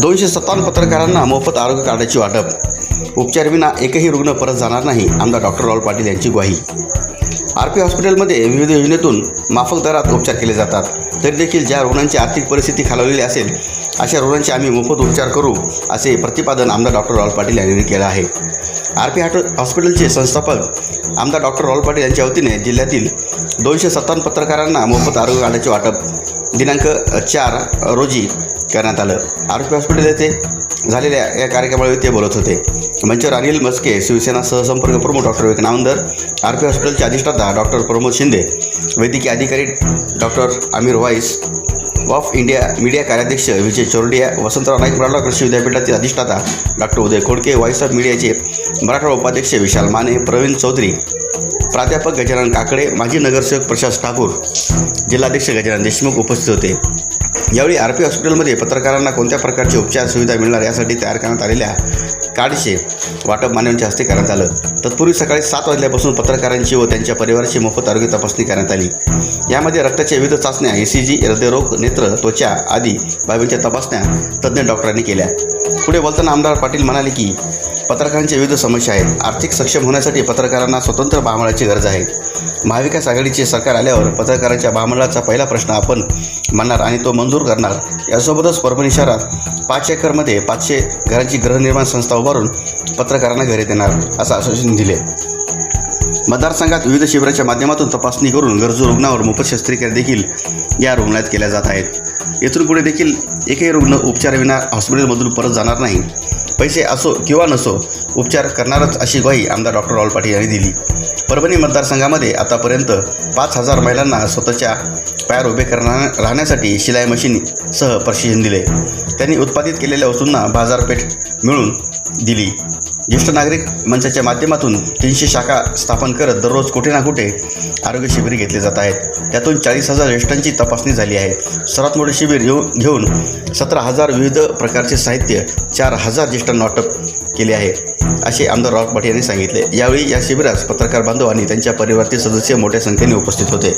दोनशे सत्तावन्न पत्रकारांना मोफत आरोग्य कार्डाची वाटप. उपचारविना एकही रुग्ण परत जाणार नाही आमदार डॉक्टर राहुल पाटील यांची ग्वाही. आर पी हॉस्पिटलमध्ये विविध योजनेतून माफक दरात उपचार केले जातात. तरी देखील ज्या रुग्णांची आर्थिक परिस्थिती खालावलेली असेल अशा रुग्णांचे आम्ही मोफत उपचार करू असे प्रतिपादन आमदार डॉक्टर राहुल पाटील यांनी केलं आहे. आर पी हॉस्पिटलचे संस्थापक आमदार डॉक्टर राहुल पाटील यांच्या वतीने जिल्ह्यातील दोनशे सत्तावन्न पत्रकारांना मोफत आरोग्य कार्डाचे वाटप. दिनांक चार रोजी करण्यात आलं. आर पी हॉस्पिटल येथे झालेल्या या कार्यक्रमावेळी ते बोलत होते. मंचर अनिल मस्के शिवसेना सहसंपर्क प्रमुख doctor Vivek Navandar R P हॉस्पिटलचे अधिष्ठाता डॉक्टर प्रमोद शिंदे वैद्यकीय अधिकारी doctor Amir voice of India media कार्याध्यक्ष विजय चोरडिया वसंतराव नाईक मराठवाडा कृषी विद्यापीठाचे अधिष्ठाता doctor Uday Khodke voice of मीडियाचे मराठवाडा उपाध्यक्ष विशाल माने प्रवीण चौधरी प्राध्यापक गजानन काकडे माजी नगरसेवक प्रशास ठाकूर जिल्हाध्यक्ष गजानन देशमुख उपस्थित होते. यावेळी आर पी हॉस्पिटलमध्ये पत्रकारांना कोणत्या प्रकारची उपचार सुविधा मिळणार यासाठी तयार करण्यात आलेल्या कार्डचे वाटप मानवांच्या हस्ते करण्यात आलं. तत्पूर्वी सकाळी सात वाजल्यापासून पत्रकारांची व त्यांच्या परिवाराची मोफत आरोग्य तपासणी करण्यात आली. यामध्ये रक्ताच्या विविध चाचण्या ई सी जी हृदयरोग नेत्र त्वचा आदी बाबींच्या तपासण्या तज्ज्ञ डॉक्टरांनी केल्या. पुढे बोलताना आमदार पाटील म्हणाले की पत्रकारांच्या विविध समस्या आहेत. आर्थिक सक्षम होण्यासाठी पत्रकारांना स्वतंत्र बामळाची गरज आहे. महाविकास आघाडीचे सरकार आल्यावर पत्रकारांच्या महामंडळाचा पहिला प्रश्न आपण मानणार आणि तो मंजूर करणार. यासोबतच परभणी शहरात पाच एकरमध्ये पाचशे घरांची गृहनिर्माण संस्था उभारून पत्रकारांना घरे देणार असं आश्वासन दिले. मतदारसंघात विविध शिबिराच्या माध्यमातून तपासणी करून गरजू रुग्णावर मोफत शस्त्रक्रिया देखील या रुग्णालयात केल्या जात आहेत. येथून पुढे देखील एकही रुग्ण उपचारविना हॉस्पिटलमधून परत जाणार नाही. पैसे असो किंवा नसो उपचार करणारच अशी ग्वाही आमदार डॉक्टर राहुल पाटील यांनी दिली. परभणी मतदारसंघामध्ये आतापर्यंत पाच हजार महिलांना स्वतःच्या पायावर उभे करणार राहण्यासाठी शिलाई मशीनसह प्रशिक्षण दिले. त्यांनी उत्पादित केलेल्या वस्तूंना बाजारपेठ मिळून दिली. ज्येष्ठ नागरिक मंचाच्या माध्यमातून तीनशे शाखा स्थापन करत दररोज कुठे ना कुठे आरोग्य शिबिर घेतले जात आहेत. त्यातून चाळीस हजार ज्येष्ठांची तपासणी झाली आहे. सर्वात मोठे शिबिर येऊन घेऊन सतरा हजार विविध प्रकारचे साहित्य चार हजार ज्येष्ठांना वाटप केले आहे असे आमदार राव पाटील यांनी सांगितले. यावेळी या शिबिरास पत्रकार बांधव आणि त्यांच्या परिवारातील सदस्य मोठ्या संख्येने उपस्थित होते.